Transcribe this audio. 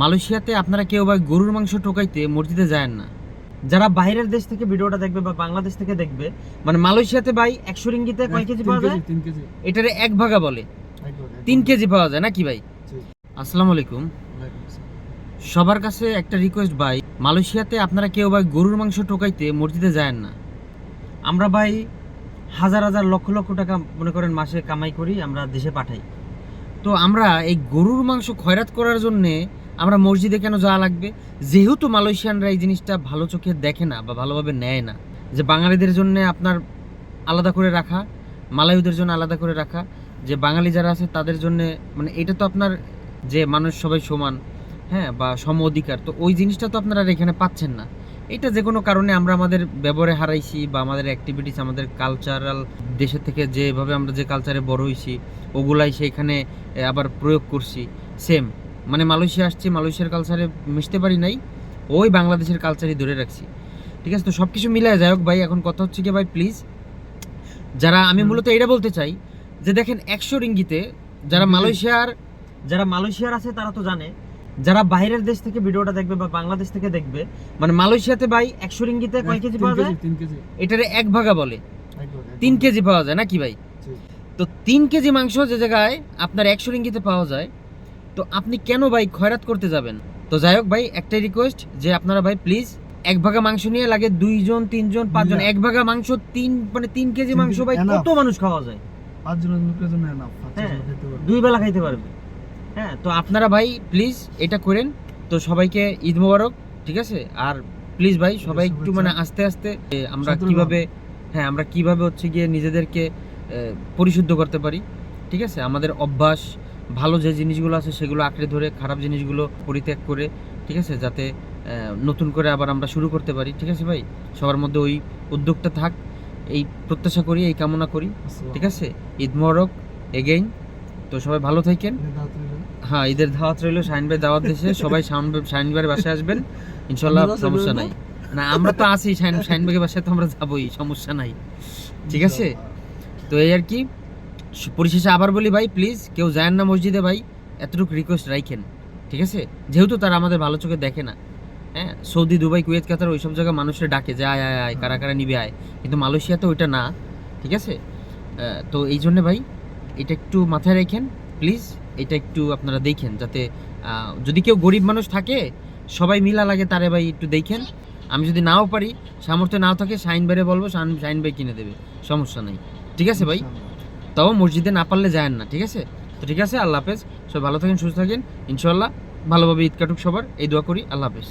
মালয়েশিয়াতে আপনারা কেউ বা গরুর মাংস টোকাইতে মসজিদে যায় না। যারা বাইরের দেশ থেকে ভিডিওটা দেখবে বা বাংলাদেশ থেকে দেখবে মানে মালয়েশিয়াতে ভাই একশো রিঙ্গিতে কয় কেজি পাওয়া যায়? এটারে এক ভাগা বলে। তিন কেজি পাওয়া যায় নাকি ভাই। আসসালামু আলাইকুম। সবার কাছে একটা রিকোয়েস্ট ভাই মালয়েশিয়াতে আপনারা কেউ ভাই গরুর মাংস টোকাইতে মসজিদে যায় না। আমরা ভাই হাজার হাজার লক্ষ লক্ষ টাকা মনে করেন মাসে কামাই করি আমরা দেশে পাঠাই। তো আমরা এই গরুর মাংস খয়রাত করার জন্যে আমরা মসজিদে কেন যাওয়া লাগবে? যেহেতু মালয়েশিয়ানরা এই জিনিসটা ভালো চোখে দেখে না বা ভালোভাবে নেয় না, যে বাঙালিদের জন্য আপনার আলাদা করে রাখা মালায়ুদের জন্য আলাদা করে রাখা, যে বাঙালি যারা আছে তাদের জন্য মানে এটা তো আপনার যে মানুষ সবাই সমান হ্যাঁ বা সম অধিকার, তো ওই জিনিসটা তো আপনারা এখানে পাচ্ছেন না। এটা যে কোনো কারণে আমরা আমাদের ব্যবহারে হারাইছি বা আমাদের অ্যাক্টিভিটিস আমাদের কালচারাল দেশের থেকে যেভাবে আমরা যে কালচারে বড় হয়েছি ওগুলাই সেখানে আবার প্রয়োগ করছি। সেম মানে মালয়েশিয়া আসছি মালয়েশিয়ার কালচারে মিশতে পারি নাই ওই বাংলাদেশের কালচারই ধরে রাখছি। ঠিক আছে তো সব কিছু মিলায় যাই হোক ভাই এখন কথা হচ্ছে কি ভাই প্লিজ যারা আমি মূলত এটা বলতে চাই যে দেখেন একশো রিঙ্গিতে যারা। মালয়েশিয়ার যারা মালয়েশিয়ার আছে তারা তো জানে যারা বাইরের দেশ থেকে ভিডিওটা দেখবে বা বাংলাদেশ থেকে দেখবে মানে মালয়েশিয়াতে ভাই একশো রিঙ্গিতে কয় কেজি পাওয়া যায়? এটারে এক ভাগা বলে। তিন কেজি পাওয়া যায় নাকি ভাই? তো তিন কেজি মাংস যে জায়গায় আপনার একশো রিঙ্গিতে পাওয়া যায় তো আপনি কেন ভাই খয়রাত করতে যাবেন? তো যাই হোক ভাই একটাই রিকোয়েস্ট যে আপনারা ভাই প্লিজ এক ভাগা মাংস নিয়ে লাগে দুইজন তিনজন পাঁচজন। এক ভাগা মাংস তিন মানে তিন কেজি মাংস ভাই। কত মানুষ খাওয়া যায়? পাঁচ জনের লোকের জন্য হ্যাঁ। দুই বেলা খাইতে পারবে। হ্যাঁ তো আপনারা ভাই প্লিজ এটা করেন। তো সবাইকে ঈদ মোবারক ঠিক আছে? আর প্লিজ ভাই সবাই একটু মানে আস্তে আস্তে আমরা কীভাবে হ্যাঁ আমরা কীভাবে হচ্ছে গিয়ে নিজেদেরকে পরিশুদ্ধ করতে পারি ঠিক আছে? আমাদের অভ্যাস ভালো যে জিনিসগুলো আছে সেগুলো আঁকড়ে ধরে খারাপ জিনিসগুলো পরিত্যাগ করে ঠিক আছে? যাতে নতুন করে আবার আমরা শুরু করতে পারি ঠিক আছে ভাই? সবার মধ্যে ওই উদ্যোগটা থাক এই প্রত্যাশা করি এই কামনা করি ঠিক আছে? ঈদ মোবারক এগেইন তো সবাই ভালো থাকেন। হ্যাঁ ঈদের দাওয়াত রইল শাহিন ভাই দাওয়াত দিয়েছে সবাই শাহিন ভাই- ভাইয়ের বাসায় আসবেন। ইনশাল্লাহ সমস্যা নাই। না আমরা তো আছি শাহিন শাহিন ভাইয়ের বাসায় তো আমরা যাবোই সমস্যা নাই। ঠিক আছে? তো এই আর কি পরিশেষে আবার বলি ভাই প্লিজ কেউ যায় না মসজিদে ভাই এতটুকু রিকোয়েস্ট রাখেন ঠিক আছে? যেহেতু তারা আমাদের ভালো চোখে দেখে না। হ্যাঁ সৌদি দুবাই কুয়েত কাতার ওইসব জায়গায় মানুষের ডাকে যে আয় আয় আয় কারা কারা নিবে আয়। কিন্তু মালয়েশিয়াতে ওইটা না। ঠিক আছে? তো এই জন্যে ভাই এটা একটু মাথায় রেখেন প্লিজ এটা একটু আপনারা দেখেন যাতে যদি কেউ গরিব মানুষ থাকে সবাই মিলা লাগে তারে ভাই একটু দেখেন। আমি যদি নাও পারি সামর্থ্য নাও থাকে শাইন বাইরে বলব শাইন ভাই কিনে দেবে সমস্যা নাই। ঠিক আছে ভাই। তাও মসজিদে না পারলে যায় না ঠিক আছে? তো ঠিক আছে আল্লাহ হাফেজ। সবাই ভালো থাকেন সুস্থ থাকেন। ইনশাল্লাহ ভালোভাবে ঈদ কাটুক সবার। এই দোয়া করি আল্লাহ হাফেজ।